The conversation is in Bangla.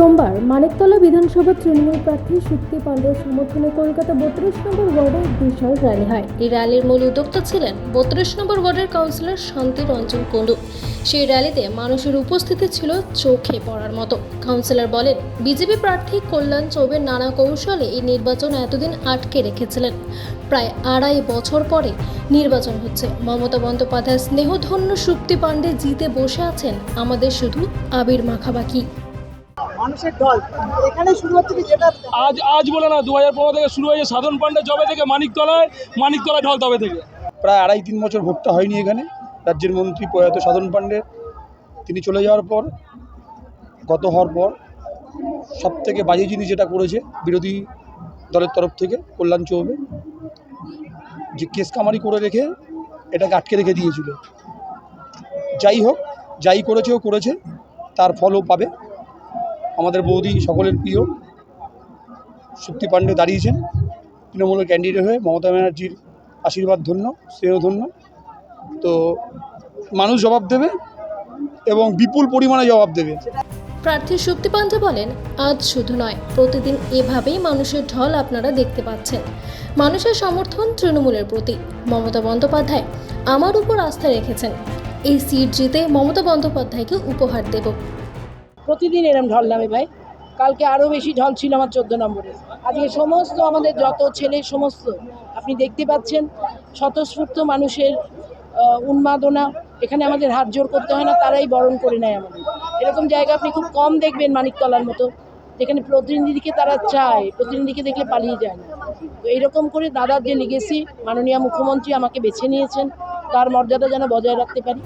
মানিকতলা বিধানসভা তৃণমূল প্রার্থী শক্তি পাণ্ডের সমর্থনে কলকাতা বত্রিশ নম্বর ওয়ার্ডে বিশাল র্যালি হয়। এই র্যালির মূল উদ্যোক্তা ছিলেন বত্রিশ নম্বর ওয়ার্ডের কাউন্সিলর শান্তি রঞ্জন কুণ্ডু। সেই র্যালিতে মানুষের উপস্থিতি ছিল চোখে পড়ার মতো। কাউন্সিলর বলেন, বিজেপি প্রার্থী কল্যাণ চৌবের নানা কৌশলে এই নির্বাচন এতদিন আটকে রেখেছিলেন। প্রায় আড়াই বছর পরে নির্বাচন হচ্ছে। মমতা বন্দ্যোপাধ্যায় স্নেহধন্য শক্তি পাণ্ডে জিতে বসে আছেন আমাদের শুধু আবির মাখাবাকি। মানুষের ঢল এখানে শুরু হচ্ছে কি যেটা আজ আজ বলে না দু হাজার পনেরো থেকে শুরু হয়েছে সাধন পান্ডে জবে থেকে মানিকতলায় মানিকতলায় ঢল তবে থেকে। প্রায় আড়াই তিন বছর ভোটটা হয়নি এখানে। রাজ্যের মন্ত্রী প্রয়াত সাধন পান্ডে তিনি চলে যাওয়ার পর গত হওয়ার পর সব থেকে বাজে জিনিস যেটা করেছে বিরোধী দলের তরফ থেকে কল্যাণ চৌবে যে কেস কামারি করে রেখে এটাকে আটকে রেখে দিয়েছিল। যাই হোক যাই করেছে ও করেছে তার ফলও পাবে। আমাদের বৌদি সকলের প্রিয়। শক্তি পাণ্ডে দাঁড়িয়েছেন, তৃণমূলের ক্যান্ডিডেট হয়ে। মমতা ব্যানার্জির আশীর্বাদ ধন্য, স্নেহ ধন্য। তো মানুষ জবাব দেবে এবং বিপুল পরিমাণে জবাব দেবে। প্রার্থী শক্তি পান্ডে বলেন, আজ শুধু নয়, প্রতিদিন এভাবেই মানুষের ঢল আপনারা দেখতে পাচ্ছেন। মানুষের সমর্থন তৃণমূলের প্রতি। মমতা বন্দ্যোপাধ্যায় আমার উপর আস্থা রেখেছেন। এই সিট জিতে মমতা বন্দ্যোপাধ্যায়কে উপহার দেব। প্রতিদিন এরম ঢল নামে ভাই। কালকে আরও বেশি ঢল ছিল আমার চোদ্দ নম্বরে। আজকে সমস্ত আমাদের যত ছেলে, সমস্ত আপনি দেখতে পাচ্ছেন, স্বতঃস্ফূর্ত মানুষের উন্মাদনা। এখানে আমাদের হাত জোর করতে হয় না, তারাই বরণ করে নেয় আমাদের। এরকম জায়গা আপনি খুব কম দেখবেন মানিকতলার মতো। যেখানে প্রতিনিধিকে তারা চায়, প্রতিনিধিকে দেখলে পালিয়ে যায় না। তো এইরকম করে দাদার যে লিগেসি মাননীয় মুখ্যমন্ত্রী আমাকে বেছে নিয়েছেন, তার মর্যাদা যেন বজায় রাখতে পারি।